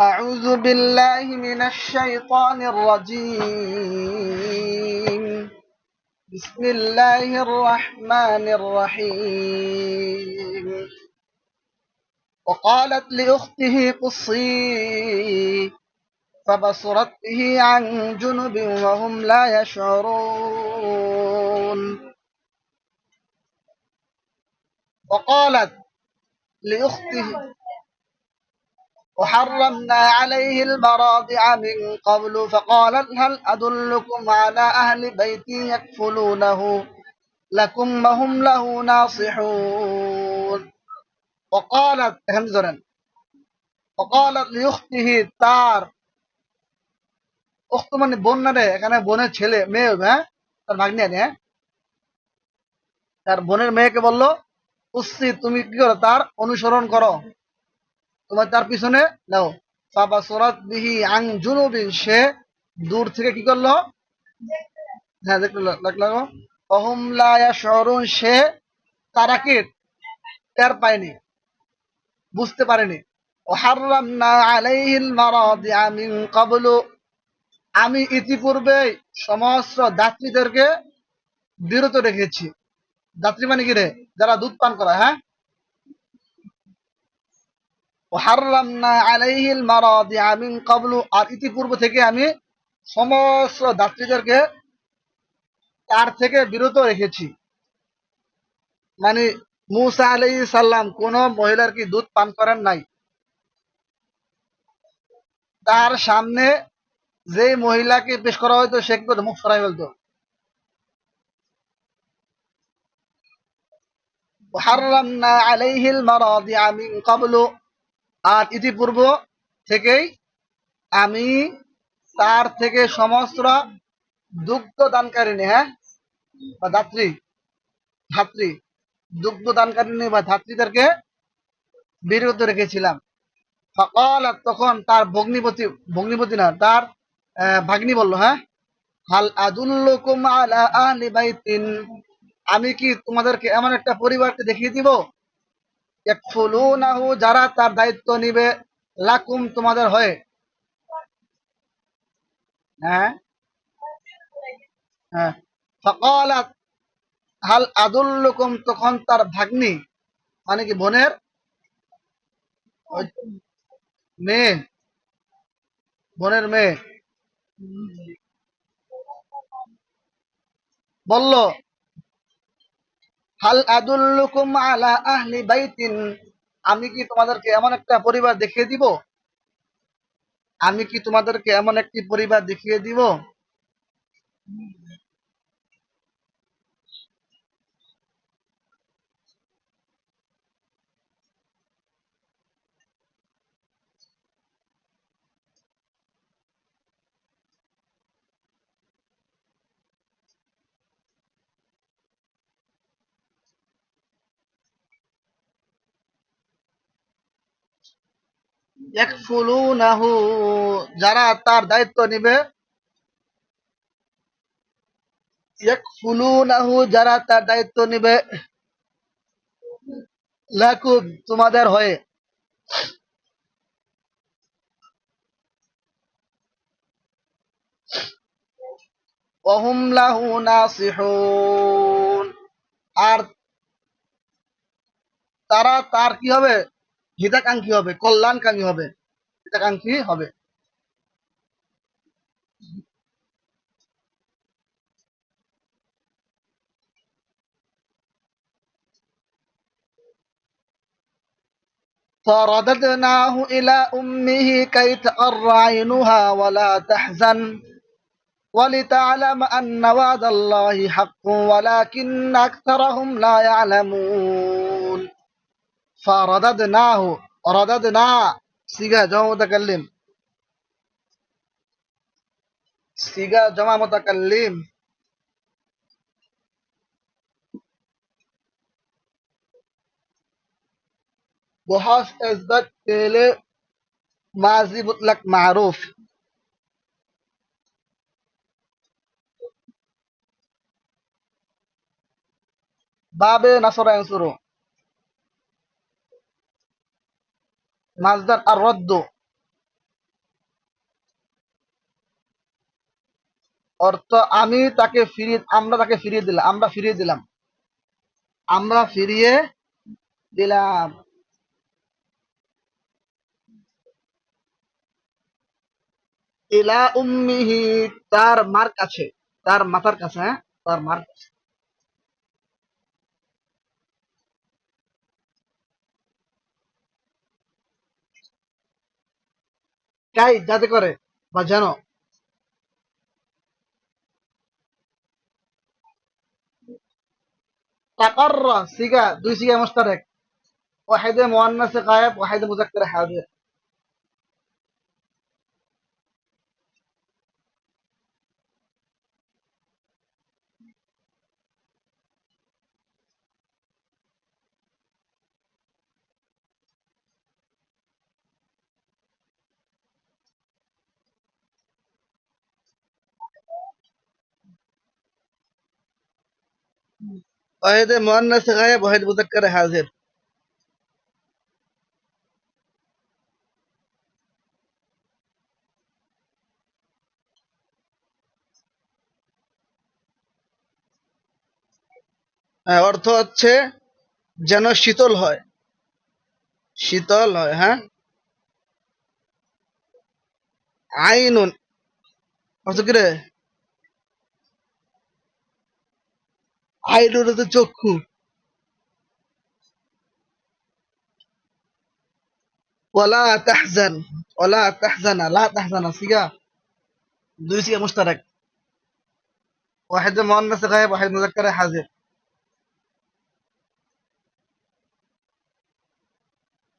أعوذ بالله من الشيطان الرجيم. بسم الله الرحمن الرحيم. وقالت لأخته قصي فبصرت به عن جنب وهم لا يشعرون. وقالت لأخته وحرمنا عليه المراضع من قبل فقالت هل أدلكم على أهل بيت يكفلونه لكم وهم له ناصحون وقالت এখানে ধরেন وقالت لأخته তার উক্ত মানে বোন না রে এখানে বোনের ছেলে মেয়ে হবে, হ্যাঁ তার ভাগ্নি আছে হ্যাঁ তার বোনের মেয়েকে বললো উসি তুমি কি করো তার অনুসরণ করো তোমার তার পিছনে, নাও। বাবা সরাত বিহি আং জুনুবিন সে দূর থেকে কি করল? হ্যাঁ দেখল দেখল অহম লায়া শরুন সে তারাকে টের পায়নি, বুঝতে পারেনি। ওহাররামনা আলাইহিল মারাদিআ মিন ক্বাবলু, আমি ইতিপূর্বে সমস্ত দাত্রীদেরকে বিরত রেখেছি। দাত্রী মানে কি রে? যারা দুধ পান করা হ্যাঁ? আর ইতিপূর্ব থেকে আমি সমস্ত তার থেকে বিরত রেখেছি। মানে মুসা সালাম কোন মহিলার কি দুধ পান করেন নাই? তার সামনে যে মহিলাকে পেশ করা হয়তো সে কি করতো? মুখ সরাই ফেলতো। হারামনা আলাইহিল মারাদিআ মিন ক্বাবলু আর ইতিপূর্ব থেকেই আমি তার থেকে সমস্ত দুগ্ধ দানকারিনী হ্যাঁ? বা ধাত্রী ধাত্রী, দুগ্ধ দানকারিনী বা ধাত্রীদেরকে বিরত রেখেছিলাম। ফকালাত তখন তার ভগ্নিপতি ভগ্নিপতি না, তার ভাগ্নি বলল হ্যাঁ? হাল আদুল্লুকুম আলা আহলি বাইতিন। আমি কি তোমাদেরকে এমন একটা পরিবারকে দেখিয়ে দিব যারা তার দায়িত্ব নিবে, লাকুম তোমাদের হয়ে। হ্যাঁ? হ্যাঁ। হাল আদুল্লুকুম, তখন তার ভাগ্নি মানে কি বোনের? মেয়ে। বোনের মেয়ে। বলল হাল আদুল্লুকুম আলা আহলি বাইতিন। আমি কি তোমাদেরকে এমন একটা পরিবার দেখিয়ে দিব? আমি কি তোমাদেরকে এমন একটি পরিবার দেখিয়ে দিব? যারা তার দায়িত্ব নিবে যারা তার দায়িত্ব নিবে লাকুম তোমাদের হয়ে। আর তারা তার কি হবে? হিতাকাঙ্ক্ষী হবে কল্যাণকামী হবে হিতাকাঙ্ক্ষী হবে فرددناه إلى أمه كي تقر عينها ولا تحزن ولتعلم أن وعد الله حق ولكن أكثرهم لا يعلمون فرددناه رددنا سيغا جمع متكلم سيغا جمع متكلم وحاف إثبات فعل ماضي مطلق معروف باب نصر ينصره মাজদার আর রদ্দ। অর্থ, আমি তাকে ফিরিয়ে, আমরা তাকে ফিরিয়ে দিলাম, আমরা ফিরিয়ে দিলাম। আমরা ফিরিয়ে দিলাম। ইলা উম্মিহি, তার মার কাছে, তার মাথার কাছে হ্যাঁ? তার মার কাছে। তাই যাতে করে, বা যেন। তাকর সিগা, দুই সিগা মোস্তারেক ওয়াহিদে মোয়ান্নাসে গায়েব, ওয়াহিদে মুজাক্কারে হাজির অহেদ মোয়ান্নাস গায়েব অহেদ মুজাক্কার হাজির। হ্যাঁ, অর্থ হচ্ছে যেন শীতল হয়। শীতল হয় হ্যাঁ? আইনুন। অর্থ কি রে? আইনুন হচ্ছে চক্ষু ওয়ালা তাহজান ওয়ালা তাহজানা লা তাহজানা সিগা দুই সিগা মুশতারাক واحد مؤنث غائب واحد مذكر حاضر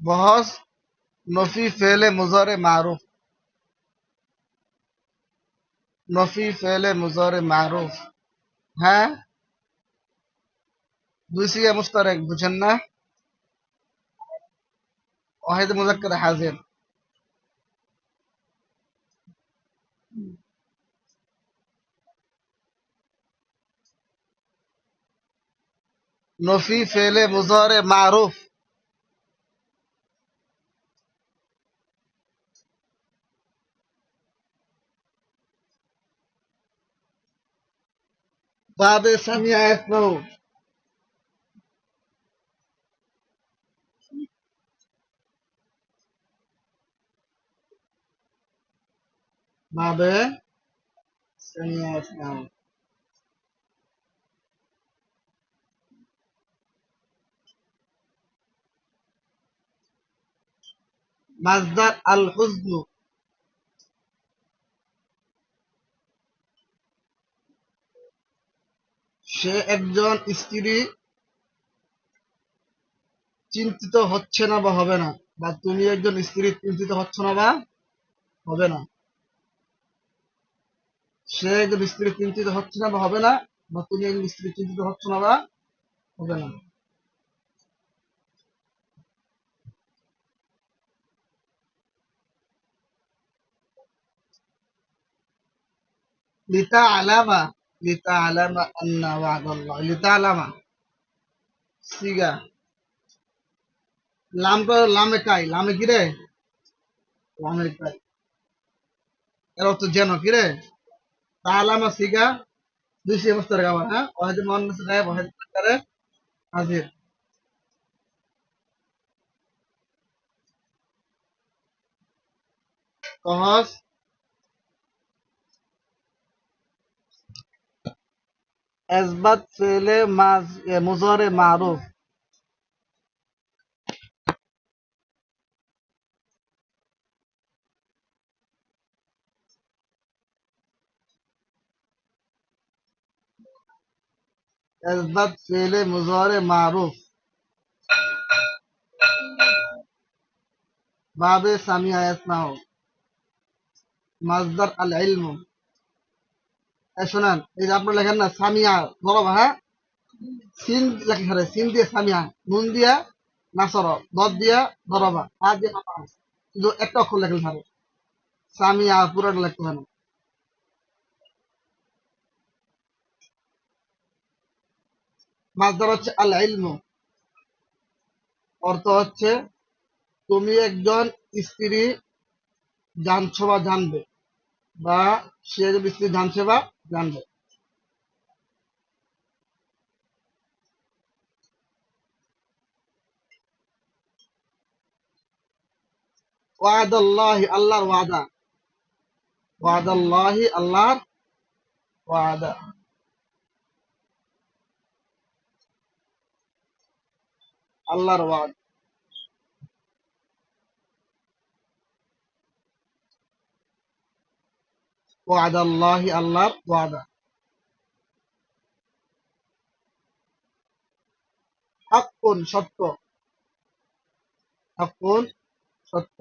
بحث نفی فعل مضارع معروف নফি ফেলে মুজারে মারুফ হ্যাঁ দুই সিগা মুস্তারেক বুঝেন না ওয়াহিদ মুজাক্কার হাজির নফি ফেলে মুজারে মারুফ সামিয়া ইয়াসমাউ মাজদার আল হুজনু সে একজন স্ত্রী চিন্তিত হচ্ছে না বা হবে না, বা তুমি একজন স্ত্রী চিন্তিত হচ্ছ না বা হবে না। সে একজন স্ত্রী চিন্তিত হচ্ছে না বা হবে না বা তুমি একজন স্ত্রী চিন্তিত হচ্ছে না বা হবে না। লিতা আলামা লিতা আলামা আন্না ওয়াদাল্লাহ লিতা আলামা সিগা লামটা লামে কাই? লামে কি রে? লামে কাই। এর অর্থ যেন কি ताला मसीगा दूसरी मस्तर का बना वहद मौन मसगाए वहद करे हाजिर कहस एजबत फेले मुजर मारूफ এসবাত ফেলে মুজরে মারুফ বাবে সামিয়া ইয়াসমাউ মাজদার আল ইলমু শোনান, এই যে আপনারা লেখেন না, সামিয়া, বড় হ্যাঁ? সিন লেখা সারে, সিন দিয়ে সামিয়া, নুন দিয়া নাসর দদ দিয়া দরবা আর দিয়ে কিন্তু একটা অক্ষর লেখেন, সারে। সামিয়া, পুরোটা লেখতে হয় না মাছদার হচ্ছে আল ইলম অর্থ হচ্ছে, তুমি একজন স্ত্রী জানছো বা জানবে বা সে যদি স্ত্রী জানছে বা জানবে। ওয়াদাল্লাহি আল্লাহর ওয়াদা। ওয়াদাল্লাহি আল্লাহর ওয়াদা। আল্লাহর ওয়াদা। ওয়াদাল্লাহি আল্লাহর ওয়াদা। হাক্কুন, সত্য। হাক্কুন, সত্য।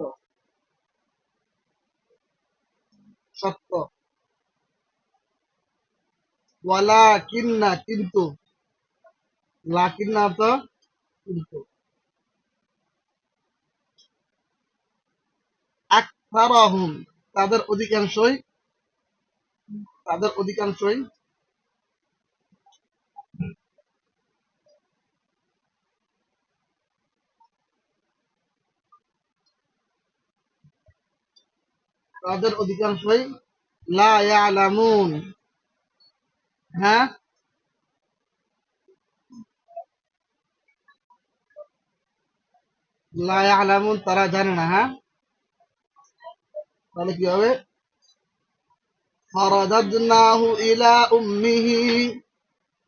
সত্য। ওয়ালা কিন্না কিন্তু। লাকিন্না তো তাদের অধিকাংশই তাদের অধিকাংশই তাদের অধিকাংশই লা ইয়ালামুন। হ্যাঁ? লা ইয়ালামুন, তারা জানে না হ্যাঁ? তাহলে কি হবে? ফরাদাদনাহু ইলা উম্মিহি।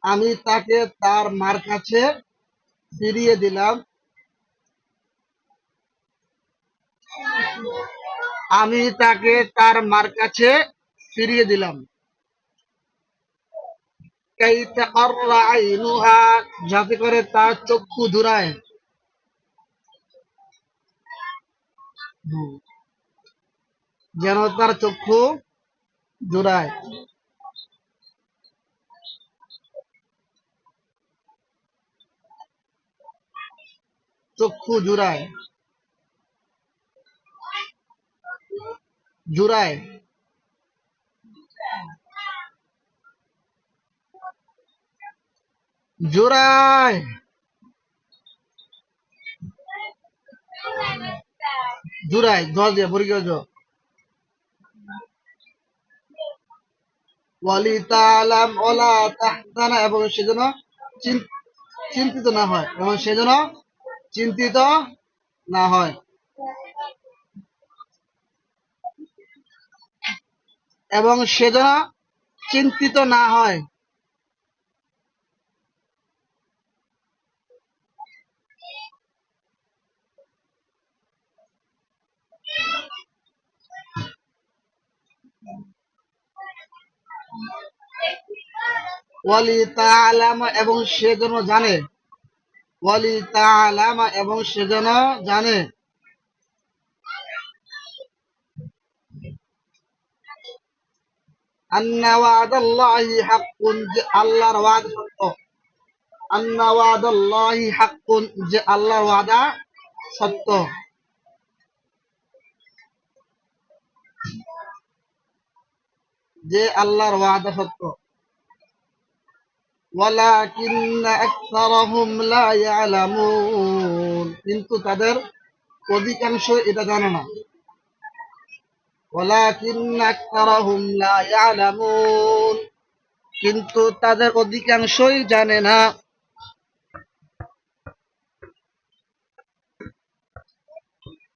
আমি তাকে তার মার কাছে ফিরিয়ে দিলাম। আমি তাকে তার মার কাছে ফিরিয়ে দিলাম। যাতে করে তার চক্ষু ধুরায়। যেন তার চক্ষু জোড়ায়। চক্ষু জোড়ায়। জোড়ায়। জোড়ায়। জোড়ায় জ দিয়ে পরীক্ষা জ। ওয়ালি তালাম ওলা তাহতানা, এবং সেজন্য চিন- চিন্তিত না হয়, এবং সেজন্য চিন্তিত না হয়। এবং সেজন্য চিন্তিত না হয়। ওয়ালি তালামা এবং সে যেন জানে। ওয়ালি তালামা এবং সে যেন জানে। আন্না যে আল্লাহর ওয়াদা সত্য ওয়ালাকিন্না আকসারাহুম লা ইয়ালামুন কিন্তু তাদের অধিকাংশ এটা জানে না। কিন্তু তাদের অধিকাংশই জানে না।